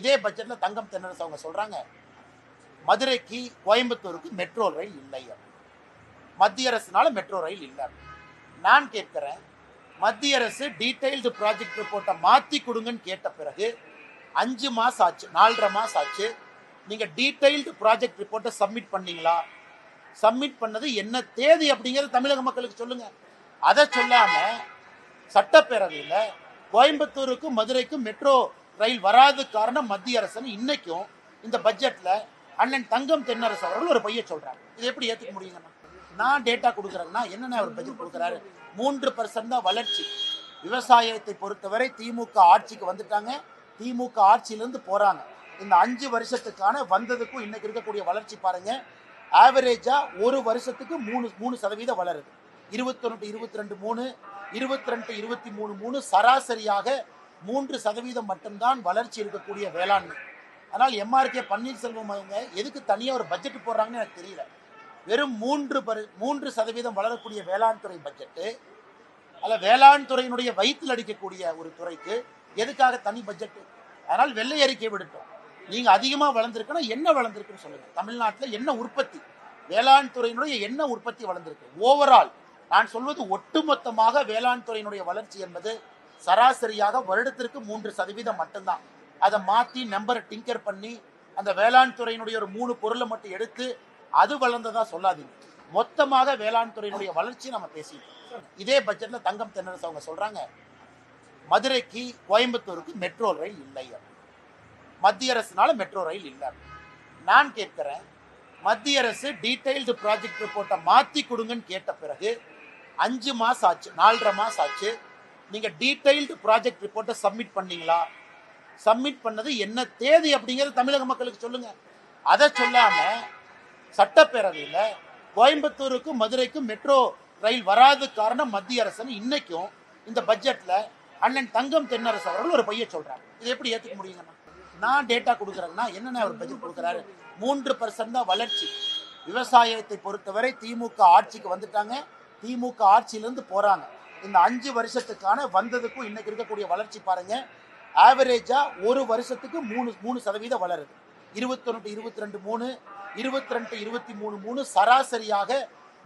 இதே பட்ஜெட்ல தங்கம் தென்னரசு அவங்க சொல்றாங்க. மதுரைக்கு கோயம்புத்தூருக்கு மெட்ரோ ரயில் இல்லை அப்படின்னு. மத்திய அரசுனால மெட்ரோ ரயில் இல்லை நான் கேட்கிறேன் மத்திய அரசு டீடைல்டு ப்ராஜெக்ட் ரிப்போர்ட்டை மாற்றி கொடுங்கன்னு கேட்ட பிறகு அஞ்சு மாதம் ஆச்சு நாலரை மாதம் ஆச்சு நீங்கள் டீடைல்டு ப்ராஜெக்ட் ரிப்போர்ட்டை சப்மிட் பண்ணீங்களா? சப்மிட் பண்ணது என்ன தேதி அப்படிங்கிறது தமிழக மக்களுக்கு சொல்லுங்க. அதை சொல்லாமல் சட்டப்பேரவையில் கோயம்புத்தூருக்கும் மதுரைக்கும் மெட்ரோ ரயில் வராது காரணம் மத்திய அரசுன்னு இன்னைக்கும் இந்த பட்ஜெட்ல அண்ணன் தங்கம் தென்னரசு அவர்கள் ஒரு பைய சொல்றாரு. இது எப்படி ஏத்துக்க முடியுங்கண்ணா நான் டேட்டா கொடுக்குறேன்னா என்னென்ன அவர் பட்ஜெட் கொடுக்குறாரு? மூன்று பர்சன்ட் தான் வளர்ச்சி. விவசாயத்தை பொறுத்தவரை திமுக ஆட்சிக்கு வந்துட்டாங்க. திமுக ஆட்சியிலிருந்து போறாங்க. இந்த அஞ்சு வருஷத்துக்கான வந்ததுக்கும் இன்னைக்கு இருக்கக்கூடிய வளர்ச்சி பாருங்க. ஆவரேஜா ஒரு வருஷத்துக்கு மூணு மூணு சதவீதம் வளருது. இருபத்தொன்னு இருபத்தி ரெண்டு மூணு இருபத்தி ரெண்டு இருபத்தி மூணு மூணு சராசரியாக மூன்று சதவீதம் மட்டும்தான் வளர்ச்சி இருக்கக்கூடிய வேளாண்மை. ஆனால் எம்ஆர்கே பன்னீர்செல்வம் அவங்க எதுக்கு தனியாக ஒரு பட்ஜெட் போடுறாங்கன்னு எனக்கு தெரியல. வெறும் மூன்று பரு- மூன்று சதவீதம் வளரக்கூடிய வேளாண் துறை பட்ஜெட்டு அல்ல வேளாண் துறையினுடைய வயிற்றில் அடிக்கக்கூடிய ஒரு துறைக்கு எதுக்காக தனி பட்ஜெட்டு அதனால் வெள்ளை அறிக்கை விடுட்டோம். நீங்கள் அதிகமாக வளர்ந்துருக்குன்னா என்ன வளர்ந்துருக்குன்னு சொல்லுங்கள் தமிழ்நாட்டில் என்ன உற்பத்தி? வேளாண் துறையினுடைய என்ன உற்பத்தி வளர்ந்துருக்கு? ஓவரால் நான் சொல்வது ஒட்டுமொத்தமாக வேளாண் துறையினுடைய வளர்ச்சி என்பது சராசரியாக வருடத்திற்கு மூன்று சதவீதம் மட்டும்தான். அதை மாத்தி நம்பரை டிங்கர் பண்ணி அந்த வேளாண் துறையினுடைய ஒரு மூணு பொருளை மட்டும் எடுத்து அது வளர்ந்ததா சொல்லாதீங்க. மொத்தமாக வேளாண் துறையினுடைய வளர்ச்சி நம்ம பேசிட்டோம். இதே பட்ஜெட்ல தங்கம் தென்னரசு அவங்க சொல்றாங்க. மதுரைக்கு கோயம்புத்தூருக்கு மெட்ரோ ரயில் இல்லை மத்திய அரசுனால மெட்ரோ ரயில் இல்லை நான் கேட்கிறேன் மத்திய அரசு டீடைல்டு ப்ராஜெக்ட் ரிப்போர்ட்டை மாற்றி கொடுங்கன்னு கேட்ட பிறகு அஞ்சு மாசம் ஆச்சு நாலரை மாசம் ஆச்சு நீங்கள் டீட்டெயில்டு ப்ராஜெக்ட் ரிப்போர்ட்டை சப்மிட் பண்ணீங்களா? சப்மிட் பண்ணது என்ன தேதி அப்படிங்கிறது தமிழக மக்களுக்கு சொல்லுங்க. அதை சொல்லாம சட்டப்பேரவையில் கோயம்புத்தூருக்கும் மதுரைக்கும் மெட்ரோ ரயில் வராது காரணம் மத்திய அரசன் இன்னைக்கும் இந்த பட்ஜெட்ல அண்ணன் தங்கம் தென்னரசு அவர்கள் ஒரு பைய சொல்றாங்க இது எப்படி ஏற்றுக்க முடியுங்கண்ணா நான் டேட்டா கொடுக்குறேன்னா என்னென்ன அவர் பட்ஜெட் கொடுக்குறாரு? மூன்று பர்சன்ட் தான் வளர்ச்சி. விவசாயத்தை பொறுத்தவரை திமுக ஆட்சிக்கு வந்துட்டாங்க. திமுக ஆட்சியிலிருந்து போறாங்க. இந்த அஞ்சு வருஷத்துக்கான வந்ததுக்கும் இன்னைக்கு இருக்கக்கூடிய வளர்ச்சி பாருங்க. ஆவரேஜா ஒரு வருஷத்துக்கு மூணு மூணு சதவீதம் வளருது. இருபத்தொன்று இருபத்தி ரெண்டு மூணு இருபத்தி ரெண்டு இருபத்தி மூணு மூணு சராசரியாக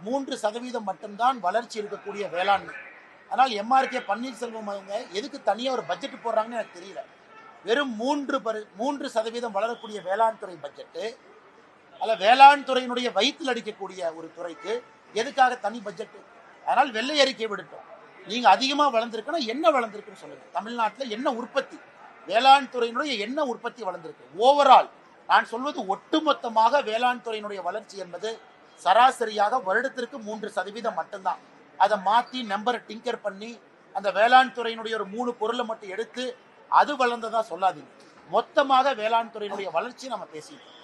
மூன்று சதவீதம் மட்டும்தான் வளர்ச்சி இருக்கக்கூடிய வேளாண்மை. ஆனால் எம்ஆர்கே பன்னீர்செல்வம் அவங்க எதுக்கு தனியாக ஒரு பட்ஜெட் போடுறாங்கன்னு எனக்கு தெரியல. வெறும் மூன்று பரு மூன்று சதவீதம் வளரக்கூடிய வேளாண் துறை பட்ஜெட்டு அல்ல வேளாண் துறையினுடைய வயிற்றில் அடிக்கக்கூடிய ஒரு துறைக்கு எதுக்காக தனி பட்ஜெட்டு அதனால் வெள்ளை அறிக்கை விடுட்டோம். நீங்க அதிகமா வளர்ந்துருக்குன்னா என்ன வளர்ந்துருக்குன்னு சொல்லுங்க. தமிழ்நாட்டில் என்ன உற்பத்தி? வேளாண் துறையினுடைய என்ன உற்பத்தி வளர்ந்துருக்கு? ஓவரால் நான் சொல்வது ஒட்டுமொத்தமாக வேளாண் துறையினுடைய வளர்ச்சி என்பது சராசரியாக வருடத்திற்கு மூன்று சதவீதம் மட்டும்தான். அதை மாற்றி நம்பரை டிங்கர் பண்ணி அந்த வேளாண் துறையினுடைய ஒரு மூணு பொருளை மட்டும் எடுத்து அது வளர்ந்ததா சொல்லாதீங்க. மொத்தமாக வேளாண் துறையினுடைய வளர்ச்சி நம்ம பேசிட்டோம்